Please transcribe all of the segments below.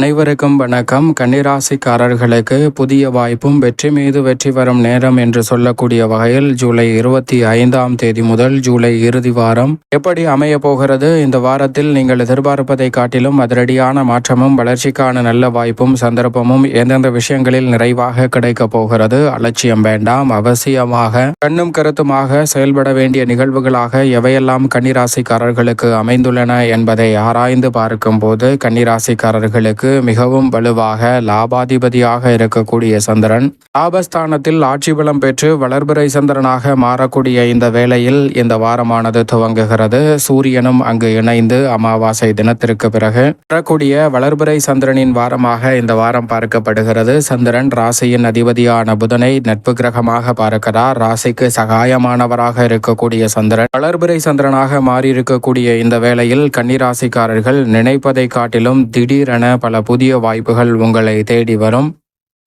அனைவருக்கும் வணக்கம். கன்னிராசிக்காரர்களுக்கு புதிய வாய்ப்பும் வெற்றி மீது வெற்றி வரும் நேரம் என்று சொல்லக்கூடிய வகையில் ஜூலை இருபத்தி ஐந்தாம் தேதி முதல் ஜூலை இறுதி வாரம் எப்படி அமைய போகிறது? இந்த வாரத்தில் நீங்கள் எதிர்பார்ப்பதை காட்டிலும் அதிரடியான மாற்றமும் வளர்ச்சிக்கான நல்ல வாய்ப்பும் சந்தர்ப்பமும் எந்தெந்த விஷயங்களில் நிறைவாக கிடைக்க போகிறது? அலட்சியம் வேண்டாம். அவசியமாக கண்ணும் கருத்துமாக செயல்பட வேண்டிய நிகழ்வுகளாக எவையெல்லாம் கன்னிராசிக்காரர்களுக்கு அமைந்துள்ளன என்பதை ஆராய்ந்து பார்க்கும்போது கன்னிராசிக்காரர்களுக்கு கன்னிராசிக்காரர்களுக்கு மிகவும் வலுவாக லாபாதிபதியாக இருக்கக்கூடிய சந்திரன் லாபஸ்தானத்தில் ஆட்சி பலம் பெற்று வளர்பிறை சந்திரனாக மாறக்கூடிய இந்த வேளையில் இந்த வாரமானது துவங்குகிறது. சூரியனும் அங்கு இணைந்து அமாவாசை தினத்திற்கு பிறகு வரக்கூடிய வளர்பிறை சந்திரனின் வாரமாக இந்த வாரம் பார்க்கப்படுகிறது. சந்திரன் ராசியின் அதிபதியான புதனை நட்பு கிரகமாக பார்க்கிறார். ராசிக்கு சகாயமானவராக இருக்கக்கூடிய சந்திரன் வளர்பிறை சந்திரனாக மாறியிருக்கக்கூடிய இந்த வேளையில் கன்னிராசிக்காரர்கள் நினைப்பதை காட்டிலும் திடீரென பல புதிய வாய்ப்புகள் உங்களை தேடி வரும்.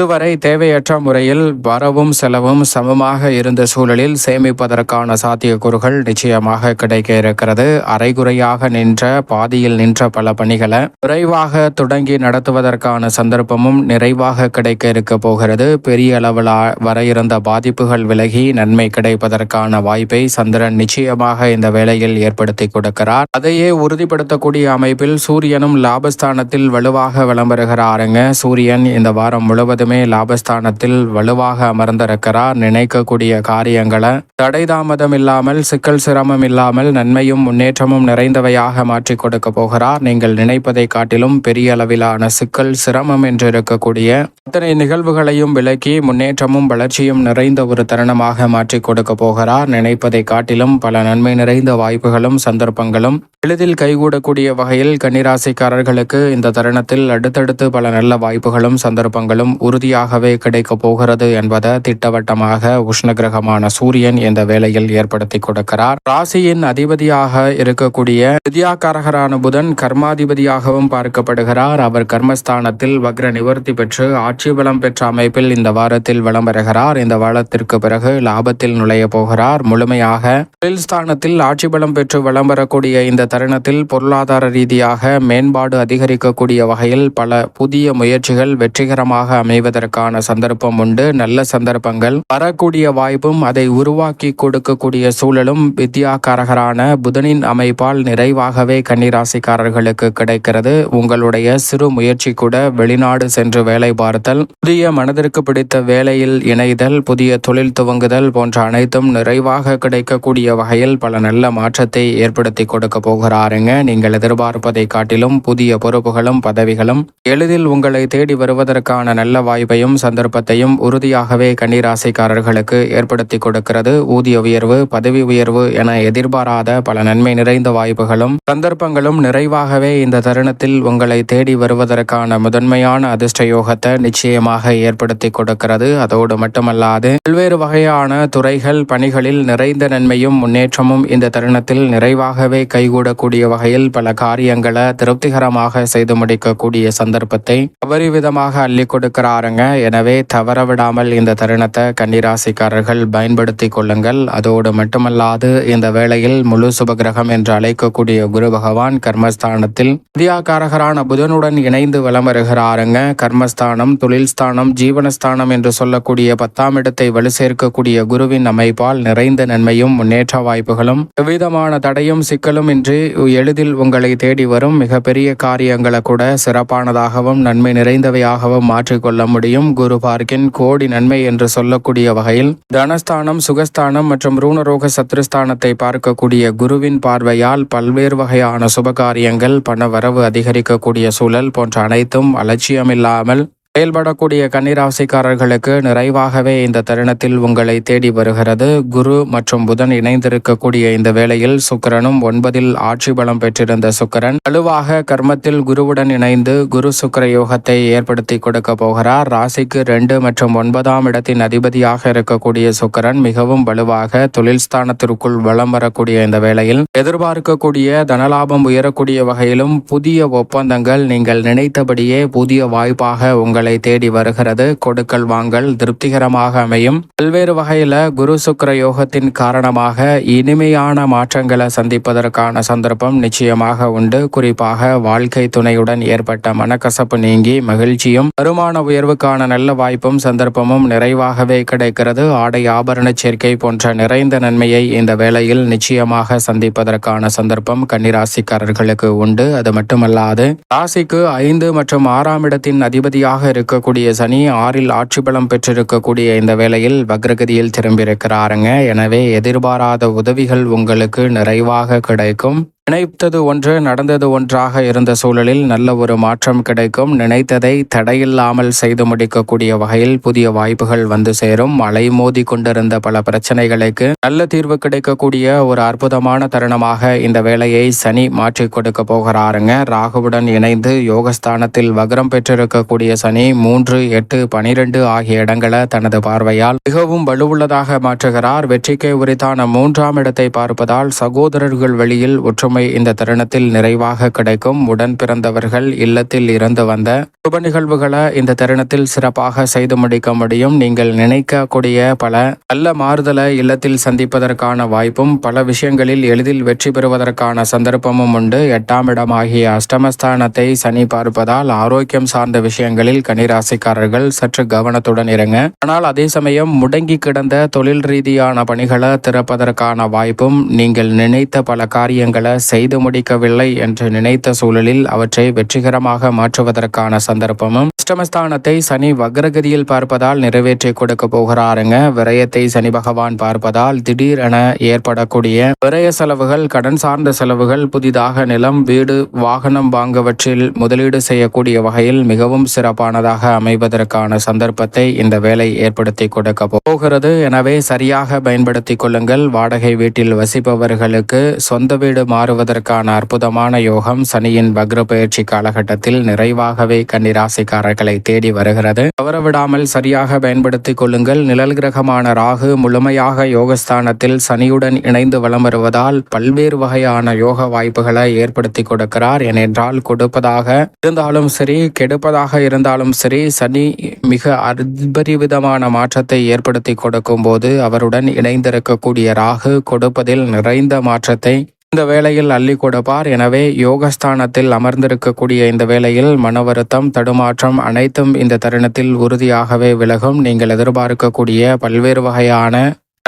இதுவரை தேவையற்ற முறையில் வரவும் செலவும் சமமாக இருந்த சூழலில் சேமிப்பதற்கான சாத்தியக்கூறுகள் நிச்சயமாக கிடைக்க இருக்கிறது அரைகுறையாக நின்ற பாதியில் நின்ற பல பணிகளை விரைவாக தொடங்கி நடத்துவதற்கான சந்தர்ப்பமும் நிறைவாக கிடைக்க இருக்க போகிறது. பெரிய அளவில் வர இருந்த பாதிப்புகள் விலகி நன்மை கிடைப்பதற்கான வாய்ப்பை சந்திரன் நிச்சயமாக இந்த வேளையில் ஏற்படுத்தி கொடுக்கிறார். அதையே உறுதிப்படுத்தக்கூடிய அமைப்பில் சூரியனும் லாபஸ்தானத்தில் வலுவாக விளம்பருகிறாருங்க. சூரியன் இந்த வாரம் முழுவதும் மட்டுமே லாபஸ்தானத்தில் வலுவாக அமர்ந்திருக்கிறார் நினைக்கக்கூடிய காரியங்களை தடை தாமதம் இல்லாமல் சிக்கல் சிரமம் இல்லாமல் நன்மையும் முன்னேற்றமும் நிறைந்தவையாக மாற்றி கொடுக்க போகிறார் நீங்கள் நினைப்பதை காட்டிலும் பெரிய அளவிலான சிக்கல் சிரமம் என்று இருக்கக்கூடிய அத்தனை நிகழ்வுகளையும் விலக்கி முன்னேற்றமும் வளர்ச்சியும் நிறைந்த ஒரு தருணமாக மாற்றி கொடுக்க போகிறார் நினைப்பதை காட்டிலும் பல நன்மை நிறைந்த வாய்ப்புகளும் சந்தர்ப்பங்களும் எளிதில் கைகூடக்கூடிய வகையில் கன்னிராசிக்காரர்களுக்கு இந்த தருணத்தில் அடுத்தடுத்து பல நல்ல வாய்ப்புகளும் சந்தர்ப்பங்களும் உறுதியாகவே கிடைக்கப் போகிறது என்பதை திட்டவட்டமாக உஷ்ண கிரகமான சூரியன் இந்த வேளையில் ஏற்படுத்தி கொடுக்கிறார். ராசியின் அதிபதியாக இருக்கக்கூடிய வித்யாகாரகரான புதன் கர்மாதிபதியாகவும் பார்க்கப்படுகிறார். அவர் கர்மஸ்தானத்தில் வக்ர நிவர்த்தி பெற்று ஆட்சி பலம் பெற்ற அமைப்பில் இந்த வாரத்தில் வளம் பெறுகிறார் இந்த வாரத்திற்கு பிறகு லாபத்தில் நுழைய போகிறார். முழுமையாக தொழில் ஸ்தானத்தில் ஆட்சி பலம் பெற்று வளம் பெறக்கூடிய இந்த தருணத்தில் பொருளாதார ரீதியாக மேம்பாடு அதிகரிக்கக்கூடிய வகையில் பல புதிய முயற்சிகள் வெற்றிகரமாக அமை செய்வதற்கான சந்தர்ப்பம் உண்டு. நல்ல சந்தர்ப்பங்கள். வரக்கூடிய வாய்ப்பும் அதை உருவாக்கி கொடுக்கக்கூடிய சூழலும் வித்யாகாரகரான புதனின் அமைப்பால் நிறைவாகவே கன்னிராசிக்காரர்களுக்கு கிடைக்கிறது. உங்களுடைய சிறு முயற்சி கூட வெளிநாடு சென்று வேலை பார்த்தல் புதிய மனதிற்கு பிடித்த வேலையில் இணைதல் புதிய தொழில் துவங்குதல் போன்ற அனைத்தும் நிறைவாக கிடைக்கக்கூடிய வகையில் பல நல்ல மாற்றத்தை ஏற்படுத்தி கொடுக்க போகிறாருங்க. நீங்கள் எதிர்பார்ப்பதை காட்டிலும் புதிய பொறுப்புகளும் பதவிகளும் எளிதில் உங்களை தேடி வருவதற்கான நல்ல வாய்ப்பையும் சந்தர்ப்பத்தையும் உறுதியாகவே கண்ணீராசைக்காரர்களுக்கு ஏற்படுத்தி கொடுக்கிறது. ஊதிய உயர்வு பதவி உயர்வு என எதிர்பாராத பல நன்மை நிறைந்த வாய்ப்புகளும் சந்தர்ப்பங்களும் நிறைவாகவே இந்த தருணத்தில் உங்களை தேடி வருவதற்கான முதன்மையான அதிர்ஷ்ட யோகத்தை நிச்சயமாக ஏற்படுத்தி கொடுக்கிறது. அதோடு மட்டுமல்லாது பல்வேறு வகையான துறைகள் பணிகளில் நிறைந்த நன்மையும் முன்னேற்றமும் இந்த தருணத்தில் நிறைவாகவே கைகூடக்கூடிய வகையில் பல காரியங்களை திருப்திகரமாக செய்து முடிக்கக்கூடிய சந்தர்ப்பத்தை அபரிவிதமாக அள்ளி கொடுக்கிறார். பாருங்க. எனவே தவறவிடாமல் இந்த தருணத்தை கன்னிராசிக்காரர்கள் பயன்படுத்தி கொள்ளுங்கள். அதோடு மட்டுமல்லாது இந்த வேளையில் முழு சுபகிரகம் என்று அழைக்கக்கூடிய குரு பகவான் கர்மஸ்தானத்தில் வித்யாகாரகரான புதனுடன் இணைந்து வலம் வருகிறாருங்க. கர்மஸ்தானம் தொழில் ஸ்தானம் ஜீவனஸ்தானம் என்று சொல்லக்கூடிய பத்தாம் இடத்தை வலு சேர்க்கக்கூடிய குருவின் அமைப்பால் நிறைந்த நன்மையும் முன்னேற்ற வாய்ப்புகளும் எவ்விதமான தடையும் சிக்கலும் இன்றி எளிதில் உங்களை தேடி வரும் மிகப்பெரிய காரியங்களை கூட சிறப்பானதாகவும் நன்மை நிறைந்தவையாகவும் மாற்றிக்கொள்ள முடியும். குரு பார்க்கின் கோடி நன்மை என்று சொல்லக்கூடிய வகையில் தனஸ்தானம் சுகஸ்தானம் மற்றும் ரூணரோக சத்ருஸ்தானத்தை பார்க்கக்கூடிய குருவின் பார்வையால் பல்வேறு வகையான சுபகாரியங்கள் பண வரவு அதிகரிக்கக்கூடிய சூழல் போன்ற அனைத்தும் அலட்சியமில்லாமல் செயல்படக்கூடிய கன்னிராசிக்காரர்களுக்கு நிறைவாகவே இந்த தருணத்தில் உங்களை தேடி வருகிறது. குரு மற்றும் புதன் இணைந்திருக்கக்கூடிய இந்த வேளையில் சுக்கரனும் ஒன்பதில் ஆட்சி பலம் பெற்றிருந்த சுக்கரன் வலுவாக கர்மத்தில் குருவுடன் இணைந்து குரு சுக்கர யோகத்தை ஏற்படுத்தி கொடுக்க போகிறார். ராசிக்கு ரெண்டு மற்றும் ஒன்பதாம் இடத்தின் அதிபதியாக இருக்கக்கூடிய சுக்கரன் மிகவும் வலுவாக தொழில் ஸ்தானத்திற்குள் வளம் வரக்கூடிய இந்த வேளையில் எதிர்பார்க்கக்கூடிய தனலாபம் உயரக்கூடிய வகையிலும் புதிய ஒப்பந்தங்கள் நீங்கள் நினைத்தபடியே புதிய வாய்ப்பாக உங்களை உங்களை தேடி வருகிறது. கொடுக்கல் வாங்கல் திருப்திகரமாக அமையும். பல்வேறு வகையில குரு சுக்கர யோகத்தின் காரணமாக இனிமையான மாற்றங்களை சந்திப்பதற்கான சந்தர்ப்பம் நிச்சயமாக உண்டு. குறிப்பாக வாழ்க்கை துணையுடன் ஏற்பட்ட மனக்கசப்பு நீங்கி மகிழ்ச்சியும் வருமான உயர்வுக்கான நல்ல வாய்ப்பும் சந்தர்ப்பமும் நிறைவாகவே கிடைக்கிறது. ஆடை ஆபரண சேர்க்கை போன்ற நிறைந்த நன்மையை இந்த வேளையில் நிச்சயமாக சந்திப்பதற்கான சந்தர்ப்பம் கன்னிராசிக்காரர்களுக்கு உண்டு. அது மட்டுமல்லாது ராசிக்கு ஐந்து மற்றும் ஆறாம் இடத்தின் அதிபதியாக இருக்கக்கூடிய சனி ஆறில் ஆட்சி பலம் பெற்றிருக்கக்கூடிய இந்த வேளையில் வக்ரகதியில் திரும்பியிருக்கிறாருங்க. எனவே எதிர்பாராத உதவிகள் உங்களுக்கு நிறைவாக கிடைக்கும். நினைத்தது ஒன்று நடந்தது ஒன்றாக இருந்த சூழலில் நல்ல ஒரு மாற்றம் கிடைக்கும். நினைத்ததை தடையில்லாமல் செய்து முடிக்கக்கூடிய வகையில் புதிய வாய்ப்புகள் வந்து சேரும். மலை மோதி கொண்டிருந்த பல பிரச்சனைகளுக்கு நல்ல தீர்வு கிடைக்கக்கூடிய ஒரு அற்புதமான தருணமாக இந்த வேலையை சனி மாற்றி கொடுக்க போகிறாருங்க. ராகுவுடன் இணைந்து யோகஸ்தானத்தில் வக்ரம் பெற்றிருக்கக்கூடிய சனி மூன்று எட்டு பனிரெண்டு ஆகிய இடங்களை தனது பார்வையால் மிகவும் வலுவுள்ளதாக மாற்றுகிறார். வெற்றிக்கை உரித்தான மூன்றாம் இடத்தை பார்ப்பதால் சகோதரர்கள் வழியில் ஒற்றுமை இந்த தருணத்தில் நிறைவாக கிடைக்கும். உடன் பிறந்தவர்கள் இல்லத்தில் இருந்து வந்த சுப நிகழ்வுகளை இந்த தருணத்தில் சிறப்பாக செய்து முடிக்க முடியும். நீங்கள் நினைக்கக்கூடிய பல நல்ல மாறுதலை இல்லத்தில் சந்திப்பதற்கான வாய்ப்பும் பல விஷயங்களில் எளிதில் வெற்றி பெறுவதற்கான சந்தர்ப்பமும் உண்டு. எட்டாம் இடமாகிய அஷ்டமஸ்தானத்தை சனி பார்ப்பதால் ஆரோக்கியம் சார்ந்த விஷயங்களில் கனிராசிக்காரர்கள் சற்று கவனத்துடன் இருங்க. ஆனால் அதே சமயம் முடங்கி கிடந்த தொழில் ரீதியான பணிகளை திறப்பதற்கான வாய்ப்பும் நீங்கள் நினைத்த பல காரியங்களை செய்து முடிக்கவில்லை என்று நினைத்த சூழலில் அவற்றை வெற்றிகரமாக மாற்றுவதற்கான சந்தர்ப்பமும் அஷ்டமஸ்தானத்தை சனி வக்ரகதியில் பார்ப்பதால் நிறைவேற்றி கொடுக்க போகிறாருங்க. விரயத்தை சனி பகவான் பார்ப்பதால் திடீரென ஏற்படக்கூடிய விரய செலவுகள் கடன் சார்ந்த செலவுகள் புதிதாக நிலம் வீடு வாகனம் வாங்கவற்றில் முதலீடு செய்யக்கூடிய வகையில் மிகவும் சிறப்பானதாக அமைவதற்கான சந்தர்ப்பத்தை இந்த வேலை ஏற்படுத்தி கொடுக்க போகிறது. எனவே சரியாக பயன்படுத்திக் கொள்ளுங்கள். வாடகை வீட்டில் வசிப்பவர்களுக்கு சொந்த வீடு மாறுவதற்கான அற்புதமான யோகம் சனியின் வக்ர பயிற்சி காலகட்டத்தில் நிறைவாகவே கன்னிராசிக்காரர்கள் தேடி வருகிறது. தவறவிடாமல் சரியாக பயன்படுத்திக் கொள்ளுங்கள். நிழல் கிரகமான ராகு முழுமையாக யோகஸ்தானத்தில் சனியுடன் இணைந்து வலம் வருவதால் பல்வேறு வகையான யோக வாய்ப்புகளை ஏற்படுத்தி கொடுக்கிறார். ஏனென்றால் கொடுப்பதாக இருந்தாலும் சரி கெடுப்பதாக இருந்தாலும் சரி சனி மிக அபரிவிதமான மாற்றத்தை ஏற்படுத்தி கொடுக்கும் போது அவருடன் இணைந்திருக்கக்கூடிய ராகு கொடுப்பதில் நிறைந்த மாற்றத்தை இந்த வேளையில் அள்ளி கொடுப்பார். எனவே யோகஸ்தானத்தில் அமர்ந்திருக்கக்கூடிய இந்த வேளையில் மன வருத்தம் தடுமாற்றம் அனைத்தும் இந்த தருணத்தில் உறுதியாகவே விலகும். நீங்கள் எதிர்பார்க்கக்கூடிய பல்வேறு வகையான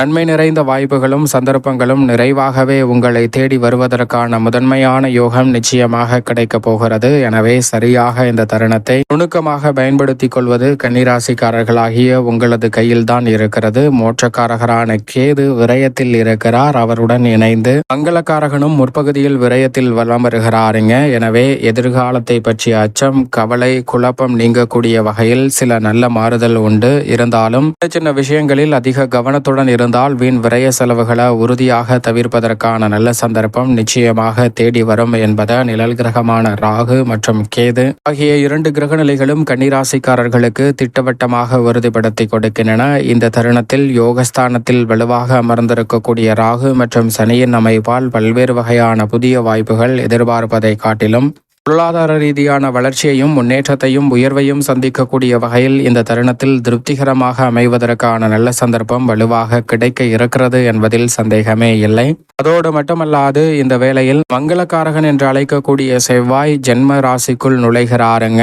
நன்மை நிறைந்த வாய்ப்புகளும் சந்தர்ப்பங்களும் நிறைவாகவே உங்களை தேடி வருவதற்கான முதன்மையான யோகம் நிச்சயமாக கிடைக்கப் போகிறது. எனவே சரியாக இந்த தருணத்தை நுணுக்கமாக பயன்படுத்திக் கொள்வது கன்னிராசிக்காரர்களாகிய உங்களது கையில்தான் இருக்கிறது. மோட்சக்காரகரான கேது விரயத்தில் இருக்கிறார். அவருடன் இணைந்து மங்களக்காரகனும் முற்பகுதியில் விரயத்தில் வலம் வருகிறாருங்க. எனவே எதிர்காலத்தை பற்றிய அச்சம் கவலை குழப்பம் நீங்கக்கூடிய வகையில் சில நல்ல மாறுதல் உண்டு. இருந்தாலும் சின்ன சின்ன விஷயங்களில் அதிக கவனத்துடன் இருந்தால் வீண் விரய செலவுகளை உறுதியாக தவிர்ப்பதற்கான நல்ல சந்தர்ப்பம் நிச்சயமாக தேடி வரும் என்பதை நிழல் கிரகமான ராகு மற்றும் கேது ஆகிய இரண்டு கிரக நிலைகளும் கன்னிராசிக்காரர்களுக்கு திட்டவட்டமாக உறுதிப்படுத்தி கொடுக்கின்றன. இந்த தருணத்தில் யோகஸ்தானத்தில் வலுவாக அமர்ந்திருக்கக்கூடிய ராகு மற்றும் சனியின் அமைப்பால் பல்வேறு வகையான புதிய வாய்ப்புகள் எதிர்பார்ப்பதை காட்டிலும் பொருளாதார ரீதியான வளர்ச்சியையும் முன்னேற்றத்தையும் உயர்வையும் சந்திக்கக்கூடிய வகையில் இந்த தருணத்தில் திருப்திகரமாக அமைவதற்கான நல்ல சந்தர்ப்பம் வலுவாக கிடைக்க இருக்கிறது என்பதில் சந்தேகமே இல்லை. அதோடு மட்டுமல்லாது இந்த வேளையில் மங்களக்காரகன் என்று அழைக்கக்கூடிய செவ்வாய் ஜென்ம ராசிக்குள் நுழைகிறாருங்க.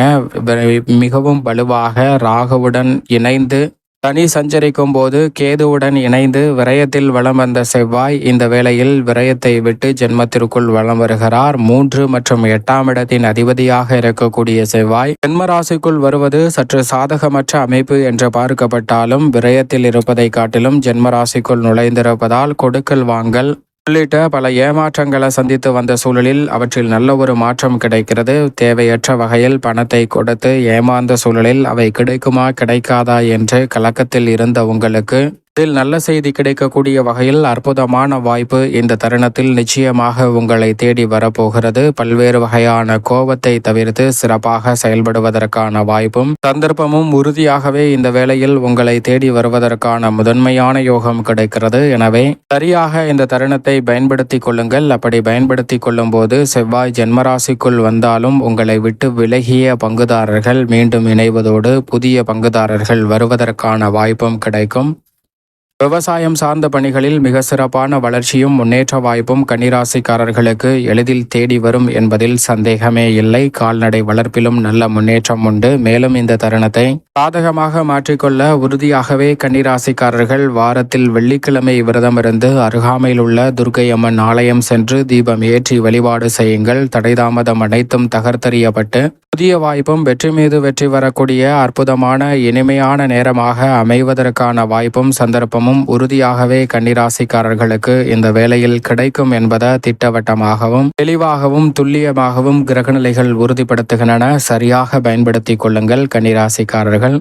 மிகவும் வலுவாக ராகுவுடன் இணைந்து தனி சஞ்சரிக்கும் போது கேதுவுடன் இணைந்து விரயத்தில் வளம் வந்த செவ்வாய் இந்த வேளையில் விரயத்தை விட்டு ஜென்மத்திற்குள் வலம் வருகிறார். மூன்று மற்றும் எட்டாம் இடத்தின் அதிபதியாக இருக்கக்கூடிய செவ்வாய் ஜென்மராசிக்குள் வருவது சற்று சாதகமற்ற அமைப்பு என்று பார்க்கப்பட்டாலும் விரயத்தில் இருப்பதை காட்டிலும் ஜென்மராசிக்குள் நுழைந்திருப்பதால் கொடுக்கல் வாங்கல் உள்ளிட்ட பல ஏமாற்றங்களை சந்தித்து வந்த சூழலில் அவற்றில் நல்ல ஒரு மாற்றம் கிடைக்கிறது. தேவையற்ற வகையில் பணத்தை கொடுத்து ஏமாந்த சூழலில் அவை கிடைக்குமா கிடைக்காதா என்று கலக்கத்தில் இருந்த உங்களுக்கு இதில் நல்ல செய்தி கிடைக்கக்கூடிய வகையில் அற்புதமான வாய்ப்பு இந்த தருணத்தில் நிச்சயமாக உங்களை தேடி வரப்போகிறது. பல்வேறு வகையான கோபத்தை தவிர்த்து சிறப்பாக செயல்படுவதற்கான வாய்ப்பும் சந்தர்ப்பமும் உறுதியாகவே இந்த வேளையில் உங்களை தேடி வருவதற்கான முதன்மையான யோகம் கிடைக்கிறது. எனவே சரியாக இந்த தருணத்தை பயன்படுத்திக் கொள்ளுங்கள். அப்படி பயன்படுத்திக் கொள்ளும் போது செவ்வாய் ஜென்மராசிக்குள் வந்தாலும் உங்களை விட்டு விலகிய பங்குதாரர்கள் மீண்டும் இணைவதோடு புதிய பங்குதாரர்கள் வருவதற்கான வாய்ப்பும் கிடைக்கும். விவசாயம் சார்ந்த பணிகளில் மிக சிறப்பான வளர்ச்சியும் முன்னேற்ற வாய்ப்பும் கன்னிராசிக்காரர்களுக்கு எளிதில் தேடி வரும் என்பதில் சந்தேகமே இல்லை. கால்நடை வளர்ப்பிலும் நல்ல முன்னேற்றம் உண்டு. மேலும் இந்த தருணத்தை சாதகமாக மாற்றிக்கொள்ள உறுதியாகவே கன்னிராசிக்காரர்கள் வாரத்தில் வெள்ளிக்கிழமை விரதமிருந்து அருகாமையில் உள்ள துர்க்கை அம்மன் ஆலயம் சென்று தீபம் ஏற்றி வழிபாடு செய்யுங்கள். தடைதாமதம் அனைத்தும் தகர்த்தறியப்பட்டு புதிய வாய்ப்பும் வெற்றி மீது வெற்றி வரக்கூடிய அற்புதமான இனிமையான நேரமாக அமைவதற்கான வாய்ப்பும் சந்தர்ப்பமும் உறுதியாகவே கன்னிராசிக்காரர்களுக்கு இந்த வேளையில் கிடைக்கும் என்பதை திட்டவட்டமாகவும் தெளிவாகவும் துல்லியமாகவும் கிரகநிலைகள் உறுதிப்படுத்துகின்றன. சரியாக பயன்படுத்திக் கொள்ளுங்கள் கன்னிராசிக்காரர்கள்.